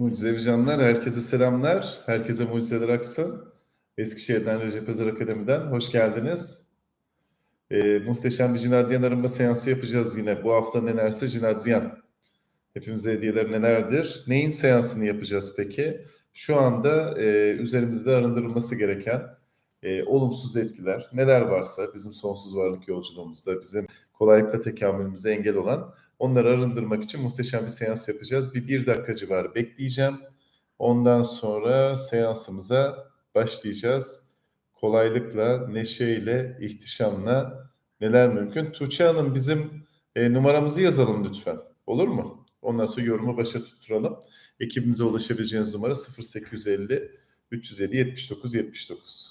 Mucizevi canlar, herkese selamlar. Herkese mucizeler aksın. Eskişehir'den Recep Özer Akademi'den hoş geldiniz. Ee, muhteşem bir Cinadyen arınma seansı yapacağız yine. Bu hafta nelerse Cinadyen. Hepimize hediyeler nelerdir? Neyin seansını yapacağız peki? Şu anda e, üzerimizde arındırılması gereken e, olumsuz etkiler, neler varsa bizim sonsuz varlık yolculuğumuzda, bizim kolaylıkla tekamülümüze engel olan Onları arındırmak için muhteşem bir seans yapacağız. Bir bir dakika civarı bekleyeceğim. Ondan sonra seansımıza başlayacağız. Kolaylıkla, neşeyle, ihtişamla neler mümkün? Tuğçe Hanım bizim e, numaramızı yazalım lütfen. Olur mu? Ondan sonra yorumu başa tutturalım. Ekibimize ulaşabileceğiniz numara 0850 307 79 79.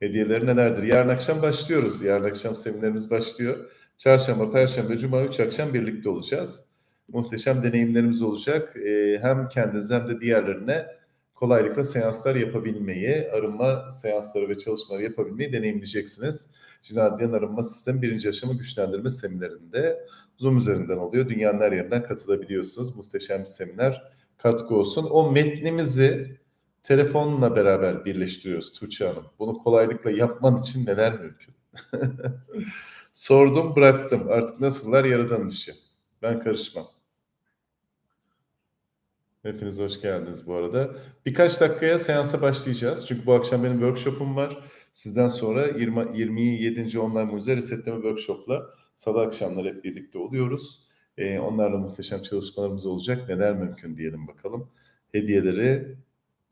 Hediyeleri nelerdir? Yarın akşam başlıyoruz. Yarın akşam seminerimiz başlıyor. Çarşamba, Perşembe, Cuma üç akşam birlikte olacağız. Muhteşem deneyimlerimiz olacak. Ee, hem kendiniz hem de diğerlerine kolaylıkla seanslar yapabilmeyi, arınma seansları ve çalışmaları yapabilmeyi deneyimleyeceksiniz. Cinadyen Arınma Sistemi birinci aşama güçlendirme seminerinde Zoom üzerinden oluyor. Dünyanın her yerinden katılabiliyorsunuz. Muhteşem bir seminer. Katkı olsun. O metnimizi telefonla beraber birleştiriyoruz Tuğçe Hanım. Bunu kolaylıkla yapman için neler mümkün? Sordum bıraktım. Artık nasıllar yaradan işi. Ben karışmam. Hepiniz hoş geldiniz bu arada. Birkaç dakikaya seansa başlayacağız. Çünkü bu akşam benim workshop'um var. Sizden sonra 20, 27. online mucize resetleme workshop'la salı akşamları hep birlikte oluyoruz. Ee, onlarla muhteşem çalışmalarımız olacak. Neler mümkün diyelim bakalım. Hediyeleri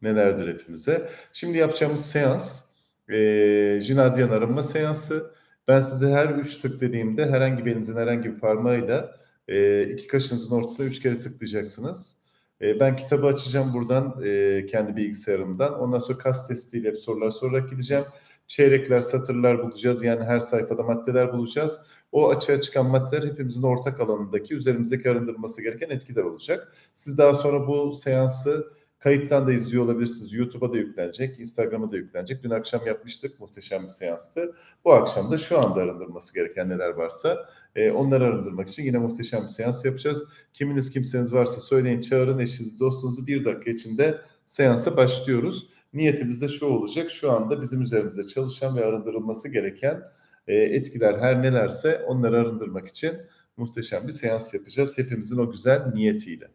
nelerdir hepimize. Şimdi yapacağımız seans e, Jinadyen arınma seansı. Ben size her üç tık dediğimde herhangi bir elinizin herhangi bir parmağıyla e, iki kaşınızın ortasına üç kere tıklayacaksınız. E, ben kitabı açacağım buradan e, kendi bilgisayarımdan. Ondan sonra kas testiyle hep sorular sorarak gideceğim. Çeyrekler, satırlar bulacağız. Yani her sayfada maddeler bulacağız. O açığa çıkan maddeler hepimizin ortak alanındaki üzerimizdeki arındırılması gereken etkiler olacak. Siz daha sonra bu seansı Kayıttan da izliyor olabilirsiniz. YouTube'a da yüklenecek, Instagram'a da yüklenecek. Dün akşam yapmıştık. Muhteşem bir seanstı. Bu akşam da şu anda arındırması gereken neler varsa e, onları arındırmak için yine muhteşem bir seans yapacağız. Kiminiz kimseniz varsa söyleyin, çağırın eşinizi, dostunuzu bir dakika içinde seansa başlıyoruz. Niyetimiz de şu olacak. Şu anda bizim üzerimizde çalışan ve arındırılması gereken e, etkiler her nelerse onları arındırmak için muhteşem bir seans yapacağız. Hepimizin o güzel niyetiyle.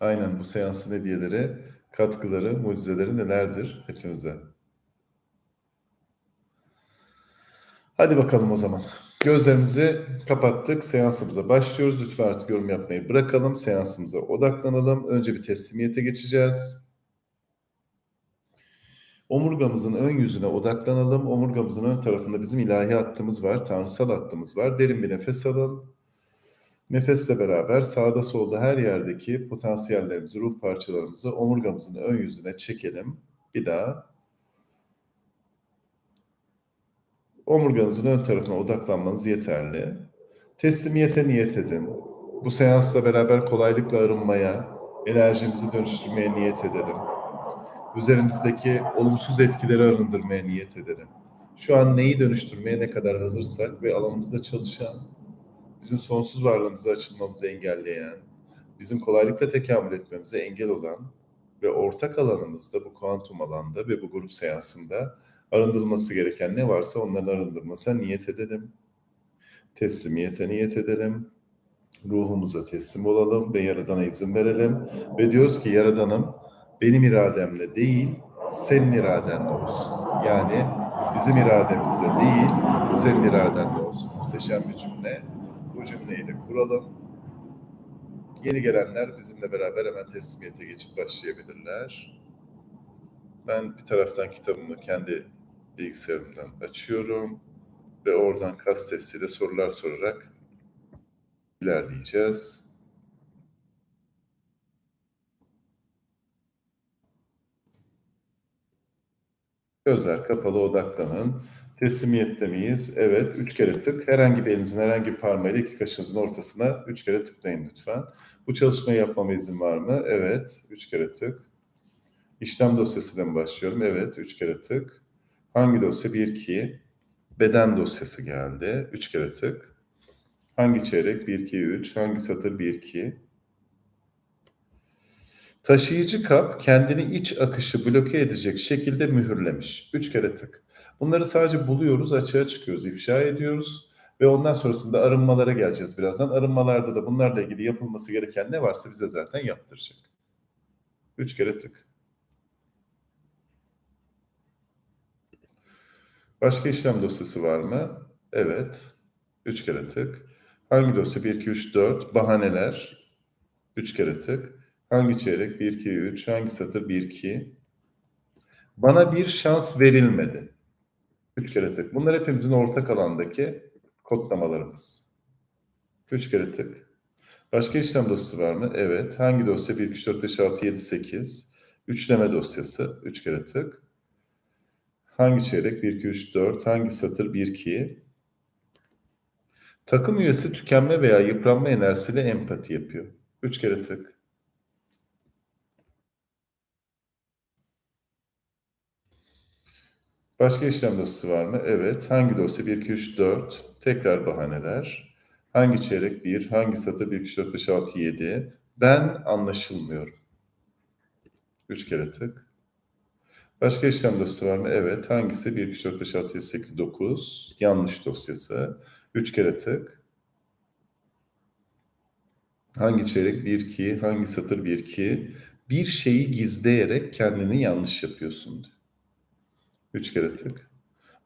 Aynen bu seansın hediyeleri, katkıları, mucizeleri nelerdir hepimize? Hadi bakalım o zaman. Gözlerimizi kapattık. Seansımıza başlıyoruz. Lütfen artık yorum yapmayı bırakalım. Seansımıza odaklanalım. Önce bir teslimiyete geçeceğiz. Omurgamızın ön yüzüne odaklanalım. Omurgamızın ön tarafında bizim ilahi hattımız var, tanrısal hattımız var. Derin bir nefes alın. Nefesle beraber sağda solda her yerdeki potansiyellerimizi, ruh parçalarımızı omurgamızın ön yüzüne çekelim. Bir daha. Omurganızın ön tarafına odaklanmanız yeterli. Teslimiyete niyet edin. Bu seansla beraber kolaylıkla arınmaya, enerjimizi dönüştürmeye niyet edelim. Üzerimizdeki olumsuz etkileri arındırmaya niyet edelim. Şu an neyi dönüştürmeye ne kadar hazırsak ve alanımızda çalışan bizim sonsuz varlığımıza açılmamızı engelleyen, bizim kolaylıkla tekamül etmemize engel olan ve ortak alanımızda bu kuantum alanda ve bu grup seansında arındırılması gereken ne varsa onların arındırmasına niyet edelim. Teslimiyete niyet edelim. Ruhumuza teslim olalım ve Yaradan'a izin verelim. Ve diyoruz ki Yaradan'ım benim irademle değil, senin iradenle olsun. Yani bizim irademizde değil, senin iradenle olsun. Muhteşem bir cümle. Bu cümleyi de kuralım. Yeni gelenler bizimle beraber hemen teslimiyete geçip başlayabilirler. Ben bir taraftan kitabımı kendi bilgisayarımdan açıyorum ve oradan kas testiyle sorular sorarak ilerleyeceğiz. Gözler kapalı odaklanın. Teslimiyette miyiz? Evet. Üç kere tık. Herhangi bir elinizin herhangi bir parmağıyla iki kaşınızın ortasına üç kere tıklayın lütfen. Bu çalışmayı yapmama izin var mı? Evet. Üç kere tık. İşlem dosyasıyla mı başlıyorum? Evet. Üç kere tık. Hangi dosya? Bir, iki. Beden dosyası geldi. 3 kere tık. Hangi çeyrek? 1, 2, 3. Hangi satır? 1, 2. Taşıyıcı kap kendini iç akışı bloke edecek şekilde mühürlemiş. 3 kere tık. Bunları sadece buluyoruz, açığa çıkıyoruz, ifşa ediyoruz ve ondan sonrasında arınmalara geleceğiz birazdan. Arınmalarda da bunlarla ilgili yapılması gereken ne varsa bize zaten yaptıracak. 3 kere tık. Başka işlem dosyası var mı? Evet. 3 kere tık. Hangi dosya? 1, 2, 3, 4. Bahaneler. 3 kere tık. Hangi çeyrek? 1, 2, 3. Hangi satır? 1, 2. Bana bir şans verilmedi. 3 kere tık. Bunlar hepimizin ortak alandaki kodlamalarımız. 3 kere tık. Başka işlem dosyası var mı? Evet. Hangi dosya? 1, 2, 3, 4, 5, 6, 7, 8. Üçleme dosyası. 3 kere tık. Hangi çeyrek? 1, 2, 3, 4. Hangi satır? 1, 2. Takım üyesi tükenme veya yıpranma enerjisiyle empati yapıyor. 3 kere tık. Başka işlem dosyası var mı? Evet. Hangi dosya? 1, 2, 3, 4. Tekrar bahaneler. Hangi çeyrek? 1. Hangi satır? 1, 2, 3, 4, 5, 6, 7. Ben anlaşılmıyorum. 3 kere tık. Başka işlem dosyası var mı? Evet. Hangisi? 1, 2, 3, 4, 5, 6, 7, 8, 9. Yanlış dosyası. 3 kere tık. Hangi çeyrek? 1, 2. Hangi satır? 1, 2. Bir şeyi gizleyerek kendini yanlış yapıyorsun diyor. 3 kere tık.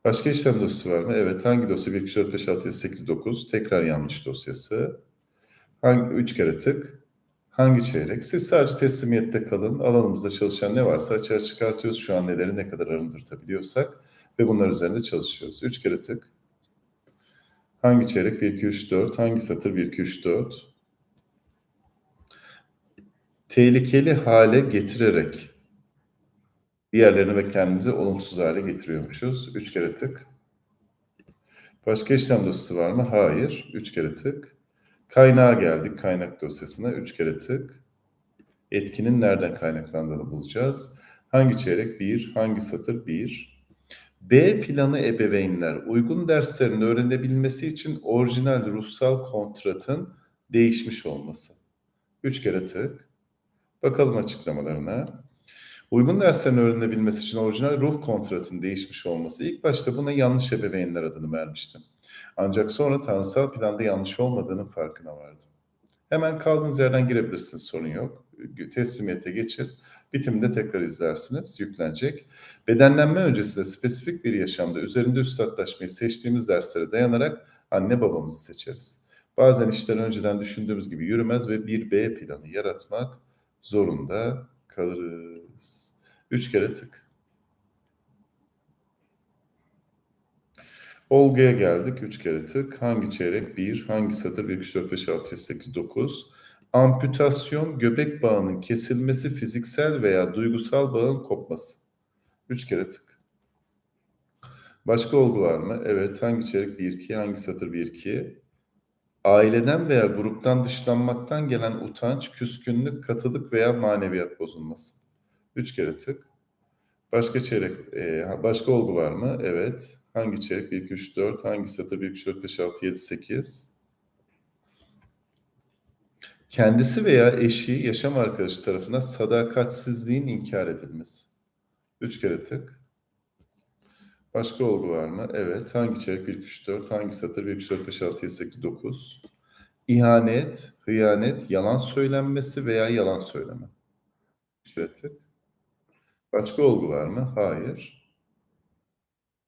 Başka işlem dosyası var mı? Evet. Hangi dosya? 1, 2, 3, 4, 5, 6, 7, 8, 9. Tekrar yanlış dosyası. Hangi 3 kere tık. Hangi çeyrek? Siz sadece teslimiyette kalın. Alanımızda çalışan ne varsa açığa çıkartıyoruz. Şu an neleri ne kadar arındırtabiliyorsak ve bunlar üzerinde çalışıyoruz. 3 kere tık. Hangi çeyrek? 1, 2, 3, 4. Hangi satır? 1, 2, 3, 4. Tehlikeli hale getirerek diğerlerini ve kendimizi olumsuz hale getiriyormuşuz. 3 kere tık. Başka işlem dosyası var mı? Hayır. 3 kere tık. Kaynağa geldik. Kaynak dosyasına 3 kere tık. Etkinin nereden kaynaklandığını bulacağız. Hangi çeyrek? 1. Hangi satır? 1. B planı ebeveynler uygun derslerin öğrenebilmesi için orijinal ruhsal kontratın değişmiş olması. 3 kere tık. Bakalım açıklamalarına. Uygun derslerin öğrenebilmesi için orijinal ruh kontratının değişmiş olması. İlk başta buna yanlış ebeveynler adını vermiştim. Ancak sonra tanrısal planda yanlış olmadığının farkına vardım. Hemen kaldığınız yerden girebilirsiniz sorun yok. Teslimiyete geçin. Bitiminde tekrar izlersiniz. Yüklenecek. Bedenlenme öncesinde spesifik bir yaşamda üzerinde üstadlaşmayı seçtiğimiz derslere dayanarak anne babamızı seçeriz. Bazen işler önceden düşündüğümüz gibi yürümez ve bir B planı yaratmak zorunda kalırız. Üç kere tık. Olgu'ya geldik. Üç kere tık. Hangi çeyrek? Bir. Hangi satır? 1, 2, 4, 5, 6, 7, 8, 9. Amputasyon, göbek bağının kesilmesi, fiziksel veya duygusal bağın kopması. Üç kere tık. Başka olgu var mı? Evet. Hangi çeyrek? 1, 2. Hangi satır? 1, 2. Aileden veya gruptan dışlanmaktan gelen utanç, küskünlük, katılık veya maneviyat bozulması. Üç kere tık. Başka çeyrek, e, başka olgu var mı? Evet. Hangi çeyrek? 1, 2, 3, 4. Hangi satır? 1, 2, 3, 4, 5, 6, 7, 8. Kendisi veya eşi, yaşam arkadaşı tarafından sadakatsizliğin inkar edilmesi. Üç kere tık. Başka olgu var mı? Evet. Hangi çeyrek? 1, 2, 3, 4. Hangi satır? 1, 2, 3, 4, 5, 6, 7, 8, 9. İhanet, hıyanet, yalan söylenmesi veya yalan söyleme. Tık. Başka olgu var mı? Hayır.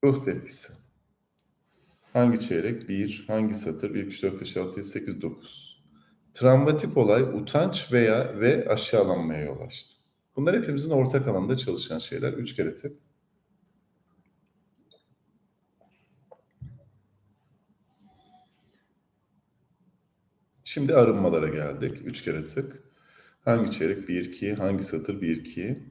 Ruh tepkisi. Hangi çeyrek? 1. Hangi satır? 1, 2, 3, 4, 5, 6, 7, 8, 9. Travmatik olay utanç veya ve aşağılanmaya yol açtı. Bunlar hepimizin ortak alanda çalışan şeyler. Üç kere tık. Şimdi arınmalara geldik. Üç kere tık. Hangi çeyrek? 1, 2. Hangi satır? 1, 2.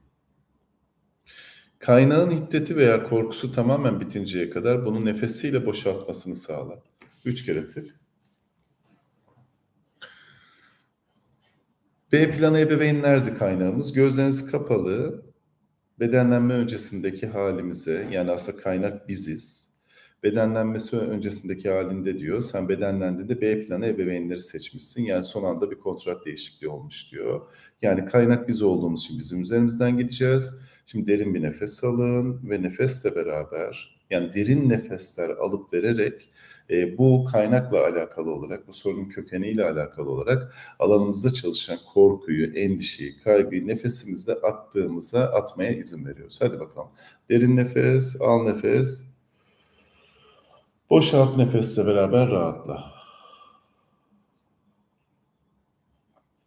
Kaynağın hiddeti veya korkusu tamamen bitinceye kadar bunu nefesiyle boşaltmasını sağlar. Üç kere tık. B planı ebeveynlerdi kaynağımız. Gözleriniz kapalı. Bedenlenme öncesindeki halimize yani aslında kaynak biziz. Bedenlenmesi öncesindeki halinde diyor. Sen bedenlendiğinde B planı ebeveynleri seçmişsin. Yani son anda bir kontrat değişikliği olmuş diyor. Yani kaynak biz olduğumuz için bizim üzerimizden gideceğiz. Şimdi derin bir nefes alın ve nefesle beraber yani derin nefesler alıp vererek e, bu kaynakla alakalı olarak, bu sorunun kökeniyle alakalı olarak alanımızda çalışan korkuyu, endişeyi, kaygıyı nefesimizde attığımıza atmaya izin veriyoruz. Hadi bakalım. Derin nefes, al nefes. Boşalt nefesle beraber rahatla.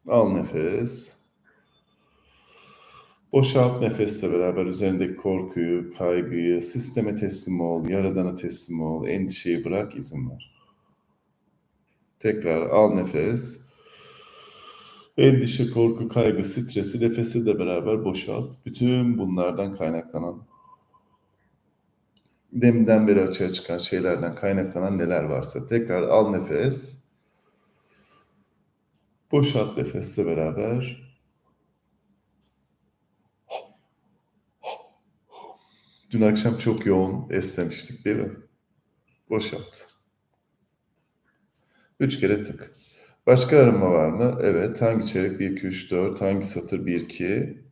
Al nefes. Boşalt nefesle beraber üzerindeki korkuyu, kaygıyı, sisteme teslim ol, yaradana teslim ol, endişeyi bırak, izin ver. Tekrar al nefes. Endişe, korku, kaygı, stresi nefesi de beraber boşalt. Bütün bunlardan kaynaklanan, deminden beri açığa çıkan şeylerden kaynaklanan neler varsa tekrar al nefes. Boşalt nefesle beraber. Dün akşam çok yoğun esnemiştik değil mi? Boşalt. Üç kere tık. Başka arınma var mı? Evet. Hangi çeyrek? 1, 2, 3, 4. Hangi satır? 1, 2.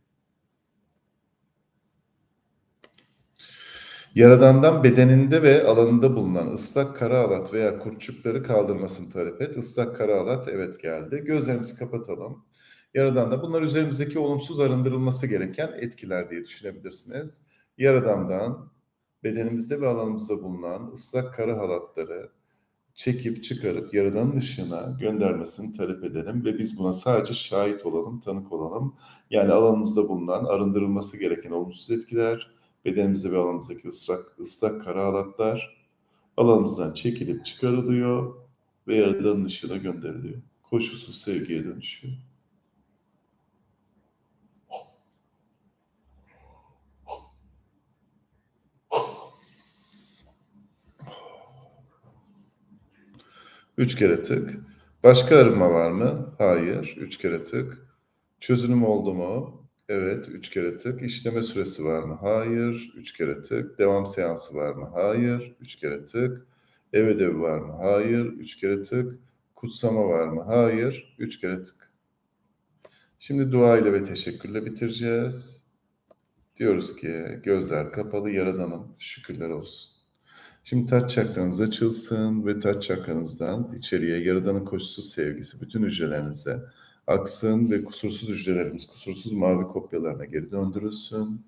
Yaradandan bedeninde ve alanında bulunan ıslak kara halat veya kurtçukları kaldırmasını talep et. Islak kara halat evet geldi. Gözlerimizi kapatalım. Yaradan da bunlar üzerimizdeki olumsuz arındırılması gereken etkiler diye düşünebilirsiniz. Yaradandan bedenimizde ve alanımızda bulunan ıslak kara halatları çekip çıkarıp yaradanın ışığına göndermesini talep edelim ve biz buna sadece şahit olalım, tanık olalım. Yani alanımızda bulunan arındırılması gereken olumsuz etkiler, bedenimizde ve alanımızdaki ıslak, ıslak kara halatlar alanımızdan çekilip çıkarılıyor ve yaradanın ışığına gönderiliyor. Koşulsuz sevgiye dönüşüyor. Üç kere tık. Başka arınma var mı? Hayır. Üç kere tık. Çözünüm oldu mu? Evet. Üç kere tık. İşleme süresi var mı? Hayır. Üç kere tık. Devam seansı var mı? Hayır. Üç kere tık. Ev ödevi var mı? Hayır. Üç kere tık. Kutsama var mı? Hayır. Üç kere tık. Şimdi dua ile ve teşekkürle bitireceğiz. Diyoruz ki gözler kapalı yaradanım şükürler olsun. Şimdi taç çakranız açılsın ve taç çakranızdan içeriye yaradanın koşusuz sevgisi bütün hücrelerinize aksın ve kusursuz hücrelerimiz kusursuz mavi kopyalarına geri döndürülsün.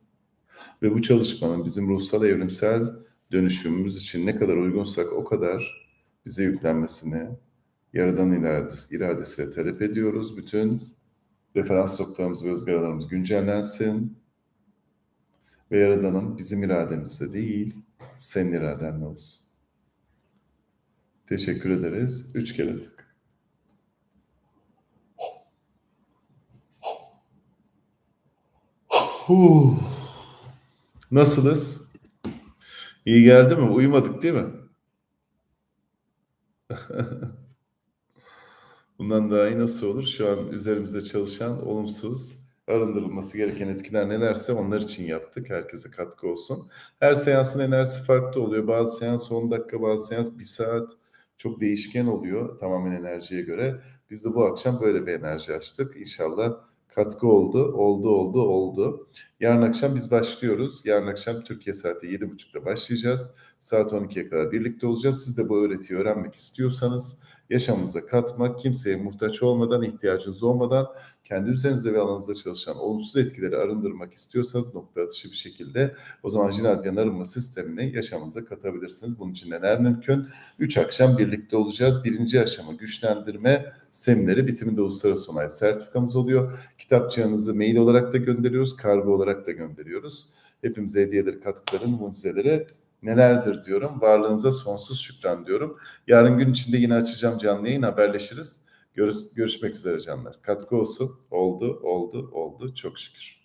Ve bu çalışmanın bizim ruhsal evrimsel dönüşümümüz için ne kadar uygunsak o kadar bize yüklenmesini Yaradan iradesi, iradesiyle talep ediyoruz. Bütün referans noktalarımız ve ızgaralarımız güncellensin. Ve Yaradan'ın bizim irademizde değil, senin iradenle olsun. Teşekkür ederiz. Üç kere tık. Huh. Nasılız? İyi geldi mi? Uyumadık değil mi? Bundan daha iyi nasıl olur? Şu an üzerimizde çalışan olumsuz, arındırılması gereken etkiler nelerse onlar için yaptık. Herkese katkı olsun. Her seansın enerjisi farklı oluyor. Bazı seans 10 dakika, bazı seans 1 saat. Çok değişken oluyor tamamen enerjiye göre. Biz de bu akşam böyle bir enerji açtık. İnşallah katkı oldu, oldu, oldu, oldu. Yarın akşam biz başlıyoruz. Yarın akşam Türkiye saati 7.30'da başlayacağız. Saat 12'ye kadar birlikte olacağız. Siz de bu öğretiyi öğrenmek istiyorsanız yaşamınıza katmak, kimseye muhtaç olmadan, ihtiyacınız olmadan kendi üzerinizde ve alanınızda çalışan olumsuz etkileri arındırmak istiyorsanız nokta atışı bir şekilde o zaman Jinadyan arınma sistemini yaşamınıza katabilirsiniz. Bunun için neler mümkün? Üç akşam birlikte olacağız. Birinci aşama güçlendirme semineri bitiminde uluslararası onay sertifikamız oluyor. Kitapçığınızı mail olarak da gönderiyoruz, kargo olarak da gönderiyoruz. Hepimize hediyeleri, katkıların, mucizeleri nelerdir diyorum. Varlığınıza sonsuz şükran diyorum. Yarın gün içinde yine açacağım canlı yayın haberleşiriz. Görüş, görüşmek üzere canlar. Katkı olsun. Oldu, oldu, oldu. Çok şükür.